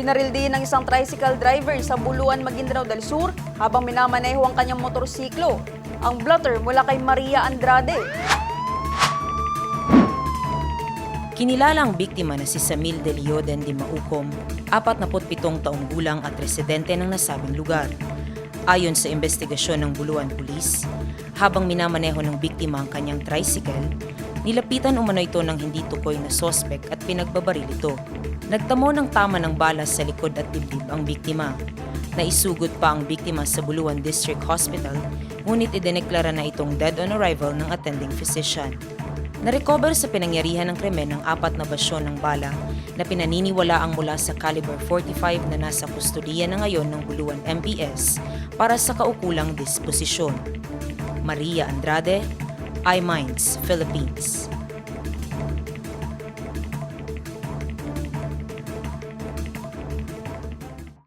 Binaril din ng isang tricycle driver sa Buluan, Maguindanao del Sur habang minamaneho ang kanyang motorsiklo. Ang blotter mula kay Maria Andrade. Kinilala ang biktima na si Samil de Leoden de Maucom, 47 taong gulang at residente ng nasabing lugar. Ayon sa investigasyon ng Buluan Police, habang minamaneho ng biktima ang kanyang tricycle, nilapitan umano ito ng hindi tukoy na sospek at pinagbabaril ito. Nagtamo ng tama ng balas sa likod at dibdib ang biktima. Naisugod pa ang biktima sa Buluan District Hospital, ngunit idineklara na itong dead on arrival ng attending physician. Narecover sa pinangyarihan ng krimen ng apat na basyon ng bala na pinaniniwala ang mula sa caliber 45 na nasa kustudiya na ngayon ng Buluan MPS para sa kaukulang disposisyon. Maria Andrade, iMinds, Philippines.